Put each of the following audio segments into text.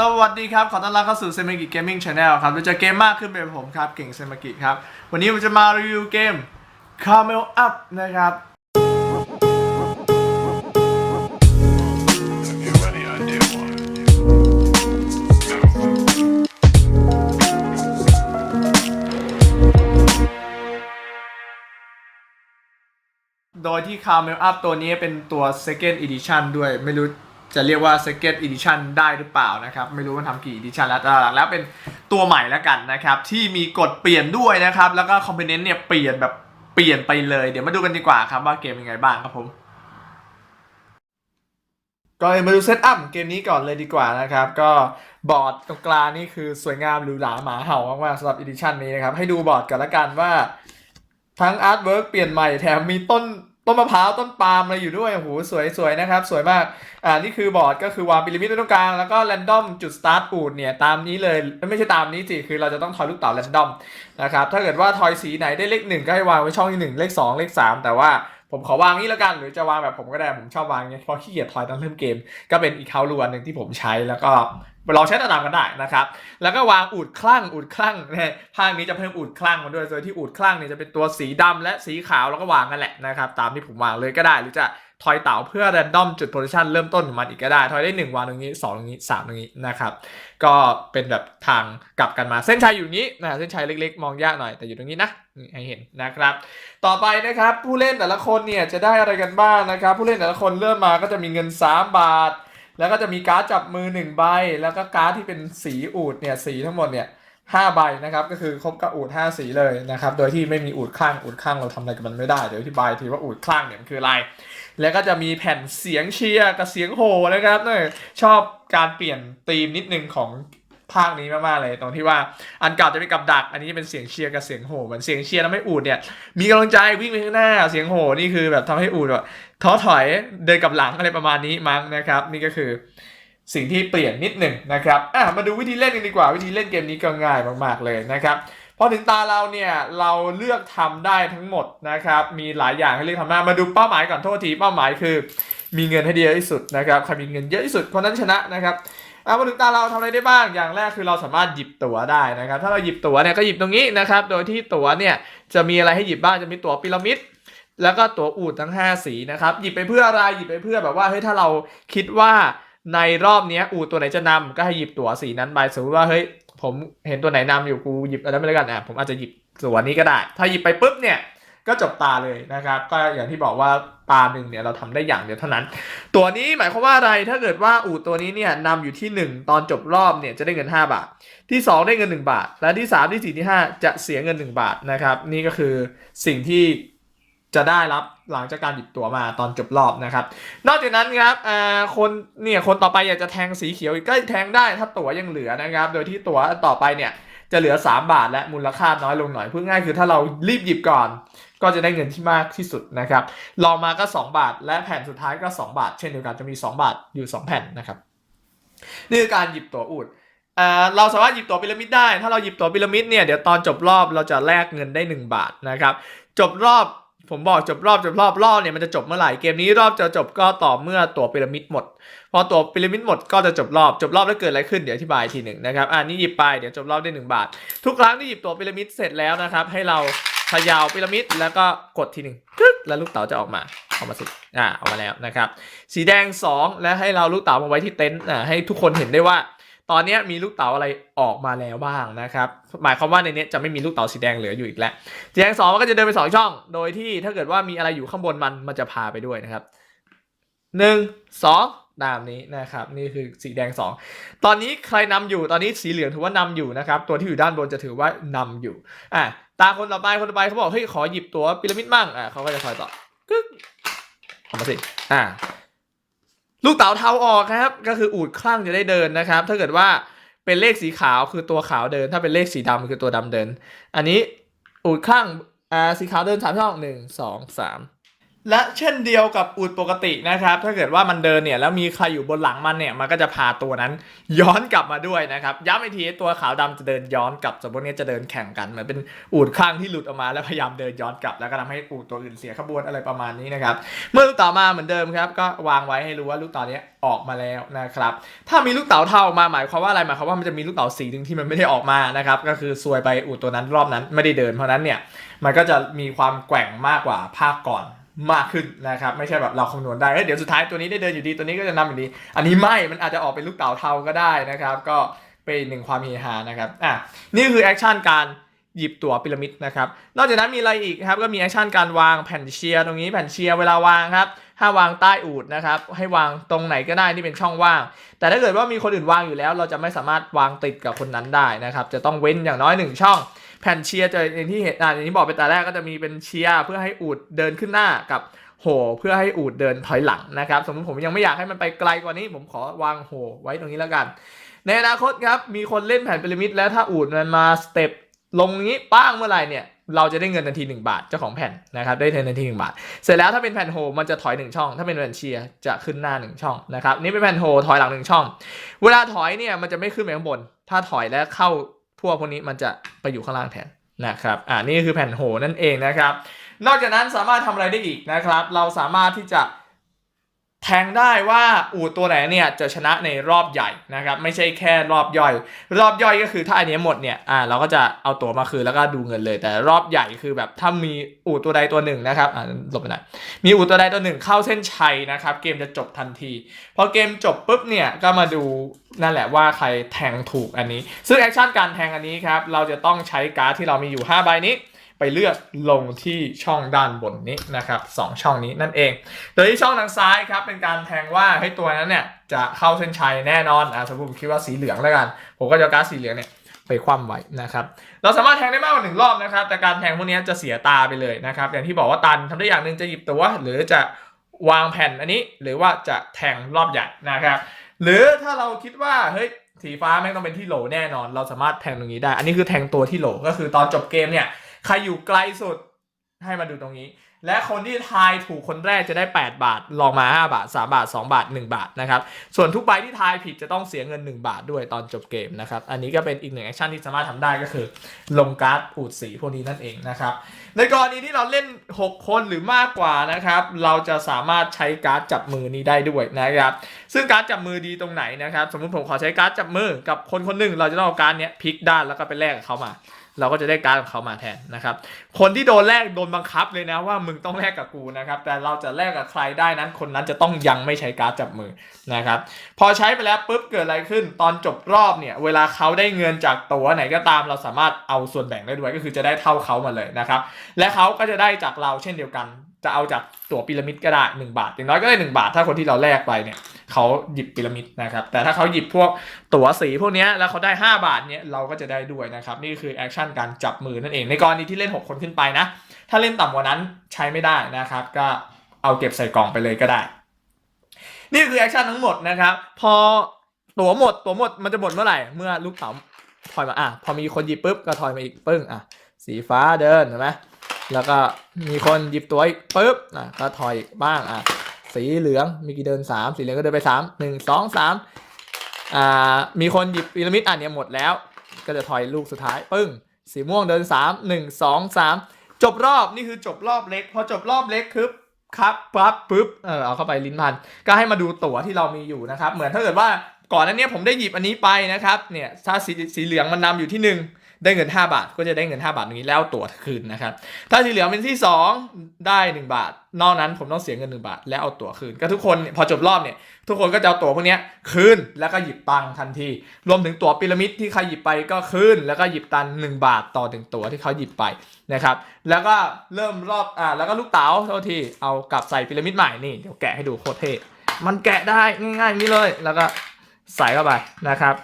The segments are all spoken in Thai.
สวัสดีครับ ขอต้อนรับเข้าสู่เซมิกิเกมมิ่งชาแนลครับเราจะเกมมากขึ้นเป็นผมครับ เก่งเซมิกิครับ วันนี้ผมจะมารีวิวเกม Camel Up นะครับ โดยที่ Camel Up ตัวนี้เป็นตัว Second Edition ด้วยไม่รู้ จะเรียกว่า Second Edition ได้หรือเปล่านะครับ ไม่รู้ว่าทำกี่ Edition แล้วแต่หลักแล้วเป็นตัวใหม่แล้วกันนะครับ ที่มีกฎเปลี่ยนด้วยนะครับ แล้วก็คอมโพเนนต์เนี่ยเปลี่ยนแบบเปลี่ยนไปเลย เดี๋ยวมาดูกันดีกว่าครับว่าเกมเป็นยังไงบ้างครับผมก็มาดูเซตอัพเกมนี้ก่อนเลยดีกว่านะครับ ก็บอร์ดตรงกลางนี่คือสวยงามหรูหราหมาเห่ามากๆสำหรับอีดิชันนี้นะครับ ให้ดูบอร์ดกันละกันว่า ทั้งอาร์ตเวิร์กเปลี่ยนใหม่แถมมีต้น ต้นมะพร้าวต้นปาล์มอะไรอยู่ด้วยโอ้โหสวยสวยนะครับ สวยมากอ่านี่คือบอร์ดก็คือวางพีระมิดไว้ตรงกลาง แล้วก็แรนดอมจุดสตาร์ทปูดเนี่ยตามนี้เลยไม่ใช่ตามนี้สิคือเราจะต้องทอยลูกเต๋าแรนดอมนะครับถ้าเกิดว่าทอยสีไหนได้เลขหนึ่งก็ให้วางไว้ช่องที่หนึ่งเลขสองเลขสามแต่ว่าผมขอวางนี้แล้วกันหรือจะวางแบบผมก็ได้ผมชอบวางเงี้ยเพราะขี้เกียจทอยตอนเริ่มเกม ก็เป็นอีกเคาลูอันหนึ่งที่ผมใช้แล้วก็ เราใช้ตามกันได้นะครับ แล้วก็วางอูดคลั่งอูดคลั่งเนี่ยภาคนี้จะเพิ่มอูดคลั่งมาด้วย โดยที่อูดคลั่งเนี่ยจะเป็นตัวสีดำและสีขาวแล้วก็วางกันแหละนะครับ ตามที่ผมวางเลยก็ได้ หรือจะทอยเต๋าเพื่อแรนดอมจุดโพซิชันเริ่มต้นของมันอีกก็ได้ ทอยได้ 1 วางตรงนี้ 2 ตรงนี้ 3 ตรงนี้นะครับ ก็เป็นแบบทางกลับกันมา เส้นชัยอยู่นี้นะ เส้นชัยเล็กๆ มองยากหน่อย แต่อยู่ตรงนี้นะนี่ให้เห็นนะครับ ต่อไปนะครับผู้เล่นแต่ละคนเนี่ยจะได้อะไรกันบ้างนะครับ ผู้เล่นแต่ละคนเริ่มมาก็จะมีเงิน 3 บาท แล้วก็จะมีการ์ดจับมือ1ใบ แล้วก็การ์ดที่เป็นสีอูดเนี่ยสีทั้งหมดเนี่ยห้าใบนะครับก็คือครบกับอูด5สีเลยนะครับโดยที่ไม่มีอูดข้างอูดข้างเราทำอะไรกับมันไม่ได้เดี๋ยวอธิบายทีว่าอูดข้างเนี่ยมันคืออะไร แล้วก็จะมีแผ่นเสียงเชียร์กับเสียงโห่นะครับเนี่ยชอบการเปลี่ยนธีมนิดนึงของ ภาคนี้มากๆเลยตรงที่ว่าอันเก่าจะเป็นกับดัก อันนี้เป็นเสียงเชียร์กับเสียงโห่เหมือนเสียงเชียร์ทำให้อูดเนี่ยมีกำลังใจวิ่งไปข้างหน้าเสียงโห่นี่คือแบบทำให้อูดแบบท้อถอยเดินกับหลังอะไรประมาณนี้มั้งนะครับ นี่ก็คือสิ่งที่เปลี่ยนนิดหนึ่งนะครับอะมาดูวิธีเล่นกันดีกว่าวิธีเล่นเกมนี้ก็ง่ายมากๆเลยนะครับพอถึงตาเราเนี่ยเราเลือกทำได้ทั้งหมดนะครับมีหลายอย่างให้เลือกทำได้มาดูเป้าหมายก่อนโทษทีเป้าหมายคือ มีเงินให้เยอะที่สุดนะครับใครมีเงินเยอะที่สุดคนนั้นชนะนะครับ อะมาถึงตาเราทำอะไรได้บ้าง อย่างแรกคือเราสามารถหยิบตั๋วได้นะครับ ถ้าเราหยิบตั๋วเนี่ยก็หยิบตรงนี้นะครับ โดยที่ตั๋วเนี่ยจะมีอะไรให้หยิบบ้าง จะมีตั๋วพีระมิด แล้วก็ตั๋วอูดทั้ง 5 สีนะครับ หยิบไปเพื่ออะไร หยิบไปเพื่อแบบว่า เฮ้ย ถ้าเราคิดว่าในรอบนี้อูดตัวไหนจะนำก็ให้หยิบตั๋วสีนั้นไป สมมติว่า เฮ้ย ผมเห็นตัวไหนนำอยู่ กูหยิบอันนั้นไปเลยกันอะ ผมอาจจะหยิบส่วนี้ก็ได้ ถ้าหยิบไปปุ๊บเนี่ย ก็จบตาเลยนะครับ ก็อย่างที่บอกว่าตาหนึ่งเนี่ยเราทำได้อย่างเดียวเท่านั้น ตัวนี้หมายความว่าอะไรถ้าเกิดว่าอู่ตัวนี้เนี่ยนำอยู่ที่ 1 ตอนจบรอบเนี่ยจะได้เงิน 5 บาท ที่ 2 ได้เงิน 1 บาท และที่ 3 ที่ 4 ที่ 5 จะเสียเงิน 1 บาทนะครับ นี่ก็คือสิ่งที่จะได้รับหลังจากการหยิบตัวมาตอนจบรอบนะครับ นอกจากนั้นครับอ่าคนเนี่ยคนต่อไปอยากจะแทงสีเขียวอีกก็แทงได้ถ้าตั๋วยังเหลือนะครับ โดยที่ตั๋วต่อไปเนี่ยจะเหลือ 3 บาทและมูลค่าน้อยลงหน่อยพูดง่ายคือถ้าเรารีบหยิบก่อน ก็จะได้เงินที่มากที่สุดนะครับลองมาก็ 2 บาท และแผ่นสุดท้ายก็ 2 บาท เช่นเดียวกันจะมี 2 บาทอยู่ 2 แผ่นนะครับนี่คือการหยิบตัวอูดเราสามารถหยิบตัวพีระมิดได้ ถ้าเราหยิบตัวพีระมิดเนี่ยเดี๋ยวตอนจบรอบเราจะแลกเงินได้ 1 บาทนะครับจบรอบผมบอกจบรอบจบรอบรอบเนี่ยมันจะจบเมื่อไหร่เกมนี้รอบจะจบก็ต่อเมื่อตัวพีระมิดหมด พอตัวพีระมิดหมดก็จะจบรอบจบรอบแล้วเกิดอะไรขึ้นเดี๋ยวอธิบายทีหนึ่งนะครับอ่านี่หยิบไปเดี๋ยวจบรอบได้หนึ่งบาท ทุกครั้งที่หยิบตัวพีระมิดเสร็จแล้วนะครับให้เรา เขยาวพีระมิดแล้วก็กดทีหนึ่งแล้วลูกเต๋าจะออกมาออกมาสิอ่าออกมาแล้วนะครับ สีแดง 2 และให้เราลูกเต๋ามาไว้ที่เต็นท์อ่าให้ทุกคนเห็นได้ว่า ตอนนี้มีลูกเต๋าอะไรออกมาแล้วบ้างนะครับหมายความว่าในนี้จะไม่มีลูกเต๋าสีแดงเหลืออยู่อีกแล้วสีแดงสองมันก็จะเดินไปสองช่อง โดยที่ถ้าเกิดว่ามีอะไรอยู่ข้างบนมันมันจะพาไปด้วยนะครับหนึ่งสอง ตามนี้นะครับนี่คือสีแดงสองตอนนี้ใครนำอยู่ตอนนี้สีเหลืองถือว่านำอยู่นะครับตัวที่อยู่ด้านบนจะถือว่านำอยู่อะตาคนต่อไปคนต่อไปเขาบอกเฮ้ยขอหยิบตัวพีระมิดมั่งอะเขาก็จะคอยต่อกึ๊กเอามาสิอ่าลูกเต๋าเทาออกครับ ก็คืออูดคลั่งจะได้เดินนะครับ ถ้าเกิดว่าเป็นเลขสีขาวคือตัวขาวเดิน ถ้าเป็นเลขสีดำคือตัวดำเดิน อันนี้อูดคลั่งอ่าสีขาวเดินสามช่องหนึ่งสองสาม และเช่นเดียวกับอูดปกตินะครับ ถ้าเกิดว่ามันเดินเนี่ยแล้วมีใครอยู่บนหลังมันเนี่ยมันก็จะพาตัวนั้นย้อนกลับมาด้วยนะครับย้ำอีกทีตัวขาวดำจะเดินย้อนกลับสมมติเนี่ยจะเดินแข่งกันเหมือนเป็นอูดข้างที่หลุดออกมาแล้วพยายามเดินย้อนกลับ แล้วก็ทำให้อูดตัวอื่นเสียขบวนอะไรประมาณนี้นะครับเมื่อลูกเต๋ามาเหมือนเดิมครับก็วางไว้ให้รู้ว่าลูกเต๋าเนี้ยออกมาแล้วนะครับถ้ามีลูกเต๋าเท่ามาหมายความว่าอะไรหมายความว่ามันจะมีลูกเต๋าสีหนึ่งที่มันไม่ได้ออกมานะครับก็คือซวยไปอูดตัวนั้นรอบนั้นไม่ได้เดินเพราะนั้นเนี่ยมันก็จะมีความแกว่งมากกว่าภาคก่อน มากขึ้นนะครับ ไม่ใช่แบบเราคำนวณได้เอ้ยเดี๋ยวสุดท้ายตัวนี้ได้เดินอยู่ดีตัวนี้ก็จะนำอยู่ดี อันนี้ไม่มันอาจจะออกเป็นลูกเต๋าเทาก็ได้นะครับ ก็เป็นหนึ่งความเฮฮานะครับอะนี่คือแอคชั่นการหยิบตั๋วพีระมิดนะครับ นอกจากนั้นมีอะไรอีกครับ ก็มีแอคชั่นการวางแผ่นเชียร์ตรงนี้แผ่นเชียร์เวลาวางครับห้าวางใต้อูดนะครับให้วางตรงไหนก็ได้ที่เป็นช่องว่าง แต่ถ้าเกิดว่ามีคนอื่นวางอยู่แล้ว เราจะไม่สามารถวางติดกับคนนั้นได้นะครับ จะต้องเว้นอย่างน้อยหนึ่งช่อง แผ่นเชียร์จะอย่างที่เห็นอ่าอย่างที่บอกไปแต่แรกก็จะมีเป็นเชียร์เพื่อให้อูดเดินขึ้นหน้ากับโหเพื่อให้อูดเดินถอยหลังนะครับ สมมติผมยังไม่อยากให้มันไปไกลกว่านี้ ผมขอวางโหไว้ตรงนี้แล้วกัน ในอนาคตครับมีคนเล่นแผ่นพีระมิดแล้วถ้าอูดมันมาสเต็ปลงนี้ป้างเมื่อไหร่เนี่ยเราจะได้เงินทันที 1 บาทเจ้าของแผ่นนะครับได้เงินทันที 1 บาท เสร็จแล้วถ้าเป็นแผ่นโฮมันจะถอย 1 ช่อง ถ้าเป็นแผ่นเชียร์จะขึ้นหน้า 1 ช่องนะครับนี่เป็นแผ่นโฮถอยหลัง 1 ช่อง เวลาถอยเนี่ยมันจะไม่ขึ้นไปข้างบน ถ้าถอยแล้วเข้า พวกพวกนี้มันจะไปอยู่ข้างล่างแทนนะครับอ่านี่คือแผ่นโหนั่นเองนะครับ นอกจากนั้นสามารถทำอะไรได้อีกนะครับ เราสามารถที่จะ แทงได้ว่าอูดตัวไหนเนี่ยจะชนะในรอบใหญ่นะครับไม่ใช่แค่รอบย่อย รอบย่อยก็คือถ้าอันนี้หมดเนี่ยอ่าเราก็จะเอาตัวมาคืนแล้วก็ดูเงินเลย แต่รอบใหญ่คือแบบถ้ามีอูดตัวใดตัวหนึ่งนะครับอ่าหลบไปหน่อยมีอูดตัวใดตัวหนึ่งเข้าเส้นชัยนะครับเกมจะจบทันทีพอเกมจบปุ๊บเนี่ยก็มาดูนั่นแหละว่าใครแทงถูกอันนี้ ซึ่งแอคชั่นการแทงอันนี้ครับเราจะต้องใช้การ์ดที่เรามีอยู่5ใบนี้ ไปเลือกลงที่ช่องด้านบนนี้นะครับสองช่องนี้นั่นเอง โดยที่ช่องทางซ้ายครับเป็นการแทงว่าให้ตัวนั้นเนี่ยจะเข้าเส้นชัยแน่นอนอ่าสมมติผมคิดว่าสีเหลืองแล้วกัน ผมก็จะเอาการสีเหลืองเนี่ยไปคว่ำไว้นะครับ เราสามารถแทงได้มากกว่าหนึ่งรอบนะครับ แต่การแทงพวกนี้จะเสียตาไปเลยนะครับ อย่างที่บอกว่าตันทำได้อย่างหนึ่งจะหยิบตัว หรือจะวางแผ่นอันนี้ หรือว่าจะแทงรอบใหญ่นะครับ หรือถ้าเราคิดว่าเฮ้ยสีฟ้าแม่งต้องเป็นที่โหลแน่นอน เราสามารถแทงตรงนี้ได้ อันนี้คือแทงตัวที่โหลก็คือตอนจบเกมเนี่ย ใครอยู่ไกลสุดให้มาดูตรงนี้ และคนที่ทายถูกคนแรกจะได้ 8 บาท ลองมา 5 บาท 3 บาท 2 บาท 1 บาทนะครับ ส่วนทุกใบที่ทายผิดจะต้องเสียเงิน 1 บาทด้วยตอนจบเกมนะครับ อันนี้ก็เป็นอีกหนึ่งแอคชั่นที่สามารถทำได้ก็คือ ลงการ์ดอูดสีพวกนี้นั่นเองนะครับ ในกรณีที่เราเล่น 6 คนหรือมากกว่านะครับ เราจะสามารถใช้การ์ดจับมือนี้ได้ด้วยนะครับ ซึ่งการ์ดจับมือดีตรงไหนนะครับ สมมติผมขอใช้การ์ดจับมือกับคนคนหนึ่งเราจะต้องเอาการ์ดเนี้ยพลิกด้านแล้วก็ไปแลกกับเขามา เราก็จะได้การดของเขามาแทนนะครับ คนที่โดนแลกโดนบังคับเลยนะว่ามึงต้องแลกกับกูนะครับ แต่เราจะแลกกับใครได้นั้น คนนั้นจะต้องยังไม่ใช้การดจับมือนะครับ พอใช้ไปแล้วปุ๊บเกิดอะไรขึ้น ตอนจบรอบเนี่ย เวลาเขาได้เงินจากตัวไหนก็ตาม เราสามารถเอาส่วนแบ่งได้ด้วยก็คือจะได้เท่าเขามาเลยนะครับ และเขาก็จะได้จากเราเช่นเดียวกัน จะเอาจากตั๋วพีระมิดก็ได้ 1 บาท อย่างน้อยก็ได้ 1 บาท ถ้าคนที่เราแลกไปเนี่ยเขาหยิบพีระมิดนะครับ แต่ถ้าเขาหยิบพวกตั๋วสีพวกนี้แล้วเขาได้ 5 บาทเนี่ยเราก็จะได้ด้วยนะครับ นี่คือแอคชั่นการจับมือนั่นเอง ในกรณีที่เล่น 6 คนขึ้นไปนะ ถ้าเล่นต่ำกว่านั้นใช้ไม่ได้นะครับ ก็เอาเก็บใส่กล่องไปเลยก็ได้ นี่คือแอคชั่นทั้งหมดนะครับ พอตั๋วหมด ตั๋วหมดมันจะหมดเมื่อไหร่ เมื่อลูกเต๋าถอยมา อะ พอมีคนหยิบปุ๊บก็ถอยมาอีกปึ้ง อะ สีฟ้าเดินเห็นไหม แล้วก็มีคนหยิบตัวอีกปุ๊บอะก็ถอยอีกบ้างอะสีเหลืองมีกี่เดินสามสีเหลืองก็เดินไปสามหนึ่งสองสามอ่ามีคนหยิบพีระมิดอะเนี่ยหมดแล้ว ก็จะถอยลูกสุดท้ายปึ้งสีม่วงเดินสามหนึ่งสองสามจบรอบนี่คือจบรอบเล็ก พอจบรอบเล็กคือครับปั๊บปุ๊บเออเอาเข้าไปลิ้นพัน ก็ให้มาดูตั๋วที่เรามีอยู่นะครับ เหมือนถ้าเกิดว่าก่อนนั้นเนี่ยผมได้หยิบอันนี้ไปนะครับเนี่ยถ้าสีสีเหลืองมันนำอยู่ที่หนึ่ง ได้เงิน 5 บาท ก็จะได้เงิน 5 บาทตรงนี้แล้วตั๋วคืนนะครับ ถ้าสีเหลืองเป็นที่ 2 ได้ 1 บาท นอกนั้นผมต้องเสียเงิน 1 บาท แล้วเอาตั๋วคืน ก็ทุกคนพอจบรอบเนี่ยทุกคนก็จะเอาตั๋วพวกนี้คืนแล้วก็หยิบตังค์ทันที รวมถึงตั๋วพีระมิดที่ใครหยิบไปก็คืนแล้วก็หยิบตังค์1บาทต่อถึงตั๋วที่เขาหยิบไปนะครับแล้วก็เริ่มรอบอ่าแล้วก็ลูกเต๋าโทษทีเอากลับใส่พีระมิดใหม่นี่เดี๋ยวแกะให้ดูโคตรเท่มันแกะได้ง่ายง่างนี้เลยแล้วก็ใส่เข้าไปนะครับ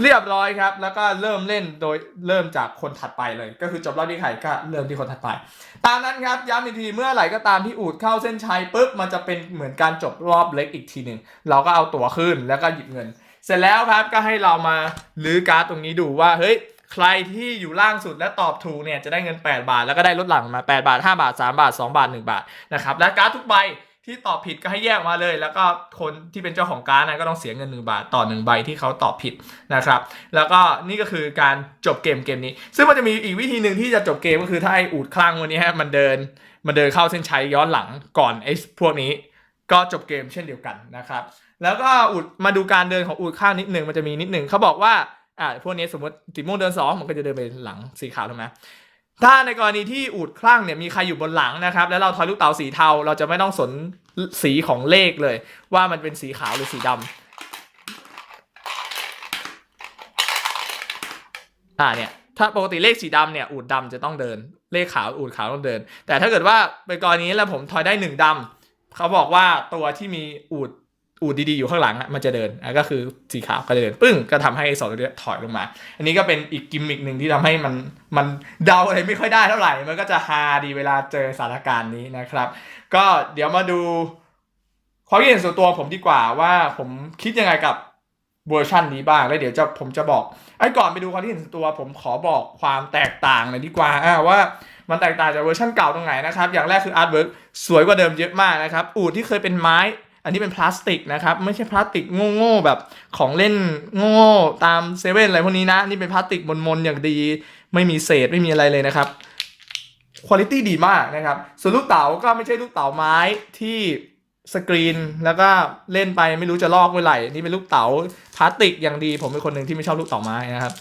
เรียบร้อยครับ แล้วก็เริ่มเล่นโดยเริ่มจากคนถัดไปเลย ก็คือจบรอบที่ใครก็เริ่มที่คนถัดไป ตามนั้นครับย้ำอีกทีเมื่อไหร่ก็ตามที่อูดเข้าเส้นชัยปุ๊บมันจะเป็นเหมือนการจบรอบเล็กอีกทีหนึ่งเราก็เอาตั๋วขึ้นแล้วก็หยิบเงิน เสร็จแล้วครับก็ให้เรามาลื้อการ์ดตรงนี้ดูว่าเฮ้ยใครที่อยู่ล่างสุดและตอบถูกเนี่ยจะได้เงิน 8 บาท แล้วก็ได้ลดหลังมา 8 บาท 5 บาท 3 บาท 2 บาท 1 บาทนะครับและการ์ดทุกใบ ที่ตอบผิดก็ให้แยกมาเลย แล้วก็คนที่เป็นเจ้าของการ์ดนะก็ต้องเสียเงิน1บาทต่อ1ใบที่เขาตอบผิดนะครับ แล้วก็นี่ก็คือการจบเกมเกมนี้ ซึ่งมันจะมีอีกวิธีหนึ่งที่จะจบเกมก็คือถ้าไอ้อูดคลั่งวันนี้ฮะมันเดิน มันเดินเข้าเส้นชัยย้อนหลังก่อนไอพวกนี้ ก็จบเกมเช่นเดียวกันนะครับ แล้วก็อุดมาดูการเดินของอูดข้างนิดหนึ่งมันจะมีนิดหนึ่งเขาบอกว่าอ่าพวกนี้สมมติสีม่วงเดินสองมันก็จะเดินไปหลังสีขาวถูกไหม ถ้าในกรณีที่อูดคลั่งเนี่ยมีใครอยู่บนหลังนะครับ แล้วเราทอยลูกเต๋าสีเทาเราจะไม่ต้องสนสีของเลขเลย ว่ามันเป็นสีขาวหรือสีดำอ่าเนี่ยถ้าปกติเลขสีดำเนี่ยอูดดำจะต้องเดิน เลขขาวอูดขาวต้องเดิน แต่ถ้าเกิดว่าเป็นกรณีแล้วผมทอยได้หนึ่งดำเขาบอกว่าตัวที่มีอูด อูดดีๆอยู่ข้างหลังอะมันจะเดินอะก็คือสีขาวก็จะเดินปึ้งก็ทำให้สองตัวนี้ถอยลงมา อันนี้ก็เป็นอีกกิมมิกหนึ่งที่ทำให้มันมันเดาอะไรไม่ค่อยได้เท่าไหร่ มันก็จะฮาดีเวลาเจอสถานการณ์นี้นะครับ ก็เดี๋ยวมาดูความคิดเห็นส่วนตัวผมดีกว่าว่าผมคิดยังไงกับเวอร์ชันนี้บ้างแล้วเดี๋ยวจะผมจะบอกไอ้ก่อนไปดูความคิดเห็นส่วนตัว ผมขอบอกความแตกต่างหน่อยดีกว่าว่ามันแตกต่างจากเวอร์ชันเก่าตรงไหนนะครับ อย่างแรกคืออาร์ตเวิร์กสวยกว่าเดิมเยอะมากนะครับอูดที่เคยเป็นไม้ อันนี้เป็นพลาสติกนะครับ ไม่ใช่พลาสติกโง่ๆแบบของเล่นโง่ๆตามเซเว่นอะไรพวกนี้นะ นี่เป็นพลาสติกมนๆอย่างดี ไม่มีเศษไม่มีอะไรเลยนะครับคุณภาพดีมากนะครับ ส่วนลูกเต๋าก็ไม่ใช่ลูกเต๋าไม้ที่สกรีนแล้วก็เล่นไปไม่รู้จะลอกเมื่อไหร่นี่เป็นลูกเต๋าพลาสติกอย่างดี ผมเป็นคนหนึ่งที่ไม่ชอบลูกเต๋าไม้นะครับ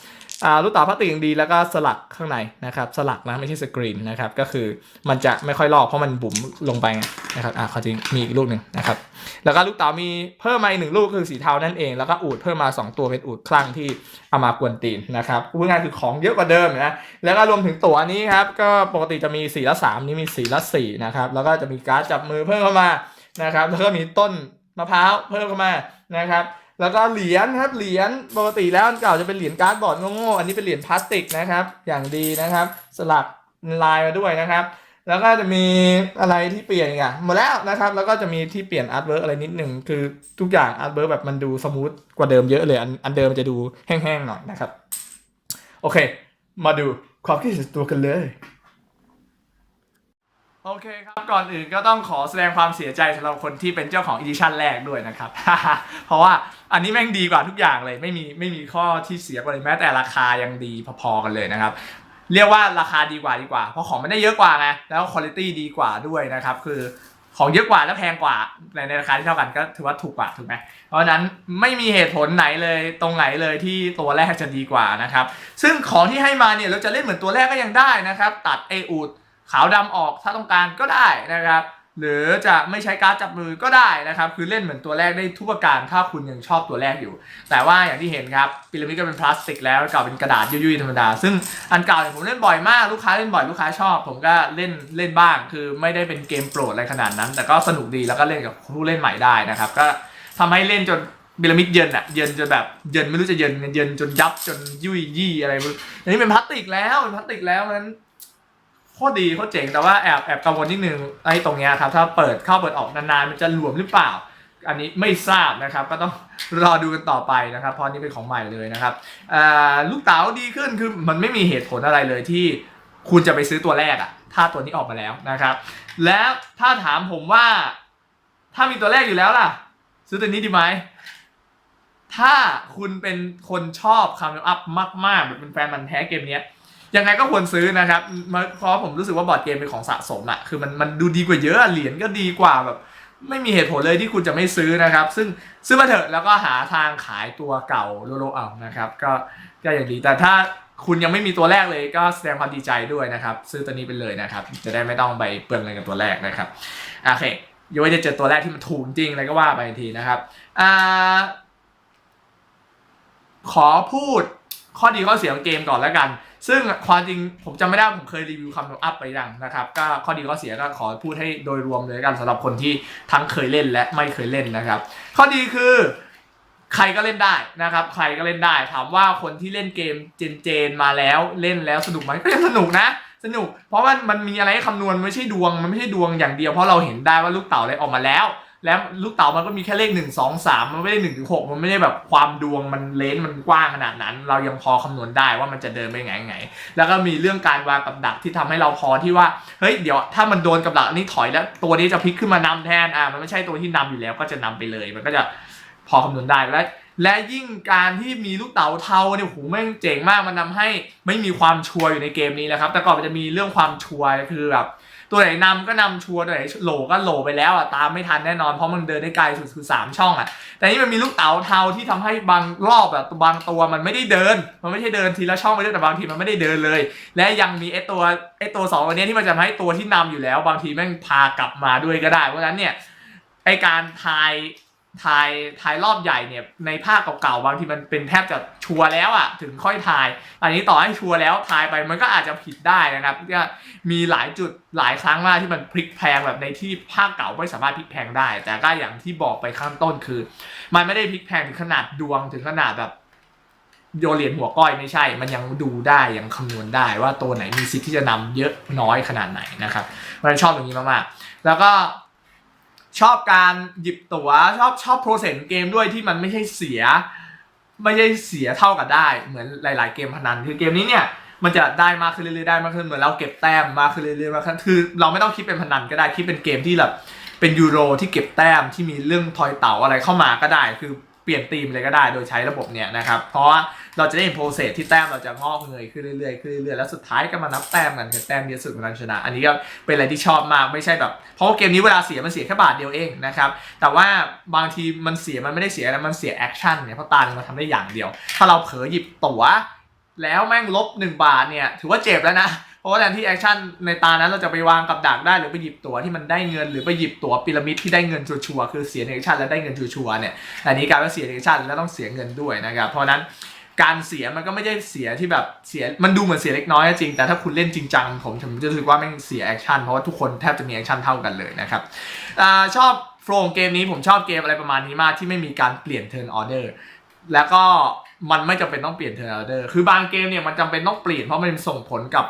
อ่าลูกเต๋าพลาสติกอย่างดีแล้วก็สลักข้างในนะครับ สลักนะไม่ใช่สกรีนนะครับ ก็คือมันจะไม่ค่อยลอกเพราะมันบุ๋มลงไปนะครับอ่าขอจริงมีอีกลูกหนึ่งนะครับ แล้วก็ลูกเต๋ามีเพิ่มมาอีกหนึ่งลูกคือสีเทานั่นเอง แล้วก็อูดเพิ่มมา 2 ตัวเป็นอูดคลั่งที่เอามากวนตีนนะครับพูดง่ายคือของเยอะกว่าเดิมนะแล้วก็รวมถึงตัวนี้ครับก็ปกติจะมีสีละสามนี่มีสีละสี่นะครับแล้วก็จะมีการ์ดจับมือเพิ่มเข้ามานะครับแล้วก็มีต้นมะพร้าวเพิ่มเข้ามานะครับ แล้วก็เหรียญครับเหรียญปกติแล้วอันเก่าจะเป็นเหรียญการ์ดบอร์ดโง่ๆอันนี้เป็นเหรียญพลาสติกนะครับ อย่างดีนะครับ สลักลายมาด้วยนะครับ แล้วก็จะมีอะไรที่เปลี่ยนอีกอะหมดแล้วนะครับ แล้วก็จะมีที่เปลี่ยนอาร์ตเวิร์กอะไรนิดหนึ่งคือทุกอย่างอาร์ตเวิร์กแบบมันดูสมูทกว่าเดิมเยอะเลยอันอันเดิมมันจะดูแห้งๆหน่อยนะครับ โอเค มาดูความคิดเห็นส่วนตัวกันเลย โอเคครับ ก่อนอื่นก็ต้องขอแสดงความเสียใจสำหรับคนที่เป็นเจ้าของอีดิชั่นแรกด้วยนะครับ เพราะว่าอันนี้แม่งดีกว่าทุกอย่างเลย ไม่มีไม่มีข้อที่เสียกว่าเลยแม้แต่ราคายังดีพอๆกันเลยนะครับ เรียกว่าราคาดีกว่าดีกว่า เพราะของมันได้เยอะกว่าไงแล้วคุณภาพดีกว่าด้วยนะครับ คือของเยอะกว่าแล้วแพงกว่าในในราคาที่เท่ากันก็ถือว่าถูกกว่าถูกไหมเพราะฉะนั้นไม่มีเหตุผลไหนเลยตรงไหนเลยที่ตัวแรกจะดีกว่านะครับ ซึ่งของที่ให้มาเนี่ยเราจะเล่นเหมือนตัวแรกก็ยังได้นะครับ ตัดไออูด ขาวดำออกถ้าต้องการก็ได้นะครับ หรือจะไม่ใช้การดจับมือก็ได้นะครับ คือเล่นเหมือนตัวแรกได้ทุกประการถ้าคุณยังชอบตัวแรกอยู่ แต่ว่าอย่างที่เห็นครับพีระมิดก็เป็นพลาสติกแล้วเก่าเป็นกระดาษยุ่ยๆธรรมดา ซึ่งอันเก่าเนี่ยผมเล่นบ่อยมากลูกค้าเล่นบ่อยลูกค้าชอบ ผมก็เล่นเล่นบ้าง คือไม่ได้เป็นเกมโปรดอะไรขนาดนั้น แต่ก็สนุกดีแล้วก็เล่นกับผู้เล่นใหม่ได้นะครับ ก็ทำให้เล่นจนพีระมิดเยินอะเยินจนแบบเยินไม่รู้จะเยินเยินจนยับจนยุ่ยยี่อะไรอันนี้เป็นพลาสติกแล้วเป็นพลาสติกแล้วมัน คตรดีโคตรเจ๋งแต่ว่าแอบแอบกังวลนิดนึงไอ้ตรงเนี้ยครับถ้าเปิดเข้าเปิดออกนานๆมันจะหลวมหรือเปล่า อันนี้ไม่ทราบนะครับ ก็ต้องรอดูกันต่อไปนะครับเพราะนี่เป็นของใหม่เลยนะครับลูกเต๋าดีขึ้นคือมันไม่มีเหตุผลอะไรเลยที่คุณจะไปซื้อตัวแรกอะถ้าตัวนี้ออกมาแล้วนะครับ แล้วถ้าถามผมว่า ถ้ามีตัวแรกอยู่แล้วล่ะ ซื้อตัวนี้ดีไหมถ้าคุณเป็นคนชอบคาร์เมลอัพมากๆแบบเป็นแฟนมันแท้เกมเนี้ย ยังไงก็ควรซื้อนะครับเพราะผมรู้สึกว่าบอร์ดเกมเป็นของสะสมอะคือมันมันดูดีกว่าเยอะเหรียญก็ดีกว่าแบบไม่มีเหตุผลเลยที่คุณจะไม่ซื้อนะครับ ซึ่งซื้อมาเถอะแล้วก็หาทางขายตัวเก่าโลโลเอานะครับ ก็ก็อย่างดีแต่ถ้าคุณยังไม่มีตัวแรกเลยก็แสดงความดีใจด้วยนะครับ ซื้อตัวนี้ไปเลยนะครับ จะได้ไม่ต้องไปเปลืองเงินกับตัวแรกนะครับโอเคยกว้นจะเจอตัวแรกที่มันถูกจริงอะไรก็ว่าไปทีนะครับอขอพูด ข้อดีข้อเสียของเกมก่อนแล้วกัน ซึ่งความจริงผมจำไม่ได้ผมเคยรีวิวคำอัพไปยังนะครับ ก็ข้อดีข้อเสียก็ขอพูดให้โดยรวมเลยกันสำหรับคนที่ทั้งเคยเล่นและไม่เคยเล่นนะครับ ข้อดีคือใครก็เล่นได้นะครับ ใครก็เล่นได้ถามว่าคนที่เล่นเกมเจนเจนมาแล้วเล่นแล้วสนุกไหมก็ยังสนุกนะ สนุก เพราะว่ามันมีอะไรให้คำนวณไม่ใช่ดวงมันไม่ใช่ดวงอย่างเดียวเพราะเราเห็นได้ว่าลูกเต๋าอะไรออกมาแล้ว แล้วลูกเต๋ามันก็มีแค่เลขหนึ่งสองสามมันไม่ได้หนึ่งถึงหกมันไม่ได้แบบความดวงมันเลนส์มันกว้างขนาดนั้น เรายังพอคำนวณได้ว่ามันจะเดินไปไงไง แล้วก็มีเรื่องการวางกับดักที่ทำให้เราพอที่ว่าเฮ้ยเดี๋ยวถ้ามันโดนกับดักอันนี้ถอยแล้ว ตัวนี้จะพลิกขึ้นมานำแทนอ่ามันไม่ใช่ตัวที่นำอยู่แล้วก็จะนำไปเลย มันก็จะพอคำนวณได้และและยิ่งการที่มีลูกเต๋าเทาเนี่ยโหแม่งเจ๋งมากมันทำให้ไม่มีความชัวร์อยู่ในเกมนี้แล้วครับ แต่ก่อนมันจะมีเรื่องความชัวร์คือแบบ ตัวไหนนำก็นำชัวร์ตัวไหนโหลก็โหลไปแล้วอะตามไม่ทันแน่นอนเพราะมันเดินได้ไกลสุดคือสามช่องอะ แต่นี่มันมีลูกเต๋าเทาที่ทำให้บางรอบแบบบางตัวมันไม่ได้เดิน มันไม่ใช่เดินทีละช่องไปเรื่อยแต่บางทีมันไม่ได้เดินเลย และยังมีไอ้ตัวไอ้ตัวสองอันนี้ที่มันจะทำให้ตัวที่นำอยู่แล้ว บางทีแม่งพากลับมาด้วยก็ได้เพราะฉะนั้นเนี่ยไอการทาย ทายทายรอบใหญ่เนี่ยในภาคเก่าๆบางทีมันเป็นแทบจะชัวร์แล้วอะถึงค่อยทาย อันนี้ต่อให้ชัวร์แล้วทายไปมันก็อาจจะผิดได้นะครับก็มีหลายจุดหลายครั้งมากที่มันพลิกแพลงแบบในที่ภาคเก่าไม่สามารถพลิกแพลงได้ แต่ก็อย่างที่บอกไปข้างต้นคือ มันไม่ได้พลิกแพลงถึงขนาดดวงถึงขนาดแบบโยเหรียญหัวก้อยไม่ใช่ มันยังดูได้ยังคำนวณได้ว่าตัวไหนมีสิทธิ์ที่จะนำเยอะน้อยขนาดไหนนะครับมันชอบตรงนี้มากๆแล้วก็ ชอบการหยิบตั๋วชอบชอบโปรเซสเกมด้วยที่มันไม่ใช่เสีย ไม่ใช่เสียเท่ากับได้เหมือนหลาย ๆ เกมพนันคือเกมนี้เนี่ยมันจะได้มากขึ้นเรื่อยๆได้มากขึ้นเหมือนเราเก็บแต้มมากขึ้นเรื่อยๆมากขึ้นคือเราไม่ต้องคิดเป็นพนันก็ได้คิดเป็นเกมที่แบบเป็นยูโรที่เก็บแต้มที่มีเรื่องทอยเต๋าอะไรเข้ามาก็ได้คือ เปลี่ยนธีมเลยก็ได้โดยใช้ระบบเนี่ยนะครับ เพราะว่าเราจะได้เห็นโปรเซสที่แต้มเราจะงอกเงยขึ้นเรื่อยๆขึ้นเรื่อยๆแล้วสุดท้ายก็มานับแต้มกันคือแต้มเยอะสุดคนชนะ อันนี้ก็เป็นอะไรที่ชอบมากไม่ใช่แบบ เพราะว่าเกมนี้เวลาเสียมันเสียแค่บาทเดียวเองนะครับแต่ว่าบางทีมันเสียมันไม่ได้เสียนะมันเสียแอคชั่นเนี่ยเพราะตาเนี่ยมันทำได้อย่างเดียว ถ้าเราเผลอหยิบตั๋วแล้วแม่งลบหนึ่งบาทเนี่ยถือว่าเจ็บแล้วนะ เพราะว่าแทนที่แอคชั่นในตานั้นเราจะไปวางกับดักได้หรือไปหยิบตั๋วที่มันได้เงินหรือไปหยิบตั๋วพีระมิดที่ได้เงินชัวร์คือเสียแอคชั่นแล้วได้เงินชัวร์เนี่ยอันนี้กายเป็นเสียแอคชั่นแล้วต้องเสียเงินด้วยนะครับเพราะนั้นการเสียมันก็ไม่ได้เสียที่แบบเสียมันดูเหมือนเสียเล็กน้อยจริง แต่ถ้าคุณเล่นจริงจังผมผมจะรู้สึกว่าแม่งเสียแอคชั่นเพราะว่าทุกคนแทบจะมีแอคชั่นเท่ากันเลยนะครับอชอบโฟล์ของเกมนี้ผมชอบเกมอะไรประมาณนี้มากที่ไม่มีการเปลี่ยนเทิร์นออเดอร์แล้วก็มันไม่จำเป็นต้องเปลี่ยนเทิร์นออเดอร์ คือบางเกมเนี่ยมันจำเป็นต้องเปลี่ยนเพราะมันส่งผลกับ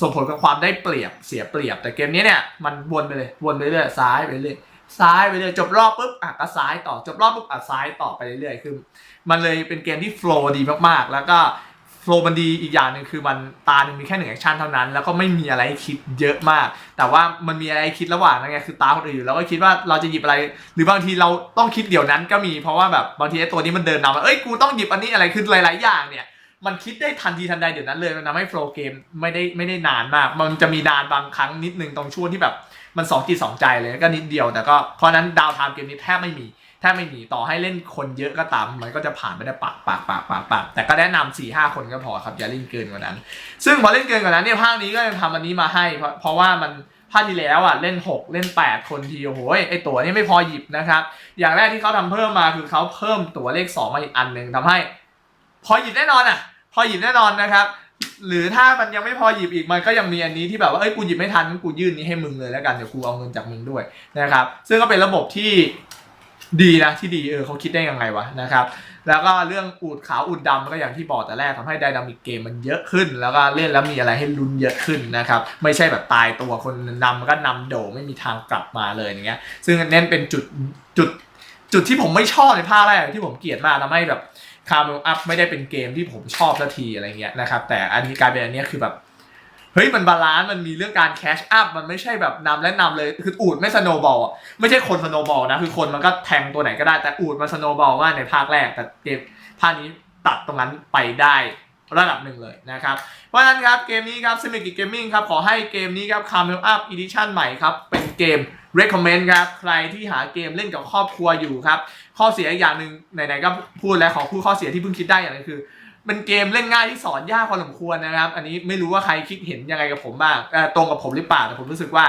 ส่งผลกับความได้เปรียบเสียเปรียบ แต่เกมนี้เนี่ยมันวนไปเลยวนไปเรื่อยซ้ายไปเรื่อยซ้ายไปเรื่อยจบรอบปุ๊บอะก็ซ้ายต่อจบรอบปุ๊บอะซ้ายต่อไปเรื่อยๆคือมันเลยเป็นเกมที่โฟล์ดีมากๆ แล้วก็โฟล์มันดีอีกอย่างหนึ่งคือมันตาหนึ่งมีแค่หนึ่งแอคชั่นเท่านั้น แล้วก็ไม่มีอะไรคิดเยอะมาก แต่ว่ามันมีอะไรคิดระหว่างนั้นไงคือตาคนอื่นอยู่แล้วก็คิดว่าเราจะหยิบอะไร หรือบางทีเราต้องคิดเดี๋ยวนั้นก็มีเพราะว่าแบบบางทีไอ้ตัวนี้มันเดินนำมาเอ้ยกูต้องหยิบอันนี้อะไรคือหลาย ๆ อย่างเนี่ย มันคิดได้ทันทีทันใดเดี๋ยวนั้นเลยมันทำให้โฟล์เกมไม่ได้ไม่ได้นานมาก มันจะมีนานบางครั้งนิดนึงตรงช่วงที่แบบมันสองจิตสองใจเลยก็นิดเดียวแต่ก็เพราะนั้นดาวไทม์เกมนี้แทบไม่มีแทบไม่มีต่อให้เล่นคนเยอะก็ตาม มันก็จะผ่านไปได้ปากปากปากปากปากแต่ก็แนะนำสี่ห้าคนก็พอครับอย่าเล่นเกินกว่านั้น ซึ่งพอเล่นเกินกว่านั้นเนี่ยภาคนี้ก็ยังทำอันนี้มาให้ เพราะเพราะว่ามันภาคที่แล้วอะเล่น 6 เล่น 8 คนทีโอ้โหไอตัวนี่ไม่พอหยิบนะครับ อย่างแรกที่เขาทำเพิ่มมาคือเขาเพิ่มตัวเลข 2 มาอีกอันหนึ่งทำให้ พอหยิบแน่นอนอะ พอหยิบแน่นอนนะครับ หรือถ้ามันยังไม่พอหยิบอีกมันก็ยังมีอันนี้ที่แบบว่าเอ้ยกูหยิบไม่ทันกูยื่นนี้ให้มึงเลยแล้วกันเดี๋ยวกูเอาเงินจากมึงด้วยนะครับ ซึ่งก็เป็นระบบที่ดีนะที่ดีเออเขาคิดได้ยังไงวะนะครับ แล้วก็เรื่องอูดขาวอูดดำก็อย่างที่บอกแต่แรกทำให้ไดนามิกเกมมันเยอะขึ้น แล้วก็เล่นแล้วมีอะไรให้ลุ้นเยอะขึ้นนะครับไม่ใช่แบบตายตัวคนนำก็นำโดไม่มีทางกลับมาเลยอย่างเงี้ยซึ่งเน้นเป็นจุดจุด จุดที่ผมไม่ชอบในภาคแรกที่ผมเกลียดมากทำให้แบบคาร์เมลอัพไม่ได้เป็นเกมที่ผมชอบสักทีอะไรเงี้ยนะครับ แต่อันนี้กลายเป็นอันนี้คือแบบเฮ้ยมันบาลานซ์มันมีเรื่องการแคชอัพมันไม่ใช่แบบนำและนำเลยคืออูดไม่สโนบอลไม่ใช่คนสโนบอลนะคือคนมันก็แทงตัวไหนก็ได้แต่อูดมันสโนบอลมากในภาคแรก แต่เกมภาคนี้ตัดตรงนั้นไปได้ระดับหนึ่งเลยนะครับ เพราะฉะนั้นครับเกมนี้ครับ s ิมิกิเกมมิ่งครับขอให้เกมนี้ครับ Camel Up Edition ใหม่ครับเป็นเกม recommend ครับ ใครที่หาเกมเล่นกับครอบครัวอยู่ครับ ข้อเสียอย่างหนึ่งไหนๆก็พูดแล้วขอพูดข้อเสียที่เพิ่งคิดได้อย่างนึงคือเป็นเกมเล่นง่ายที่สอนยากพอสมควรนะครับ อันนี้ไม่รู้ว่าใครคิดเห็นยังไงกับผมบ้างเอ่ตรงกับผมหรือเปล่าแต่ผมรู้สึกว่า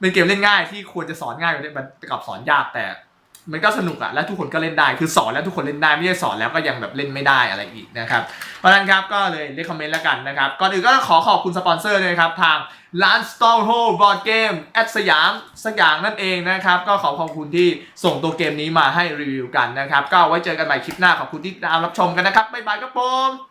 เป็นเกมเล่นง่ายที่ควรจะสอนง่ายกว่านี้มันกับสอนยากแต่ มันก็สนุกอะและทุกคนก็เล่นได้คือสอนแล้วทุกคนเล่นได้ไม่ใช่สอนแล้วก็ยังแบบเล่นไม่ได้อะไรอีกนะครับเพราะนั้นครับก็เลยเลคคอมเมนต์แล้วกันนะครับก่อนอื่นก็ขอขอบคุณสปอนเซอร์ด้วยครับทางร้าน Stronghold Board Game แอดสยามสักอย่างนั่นเองนะครับก็ขอขอบคุณที่ส่งตัวเกมนี้มาให้รีวิวกันนะครับก็ไว้เจอกันใหม่คลิปหน้าขอบคุณที่ตามรับชมกันนะครับบ๊ายบายครับผม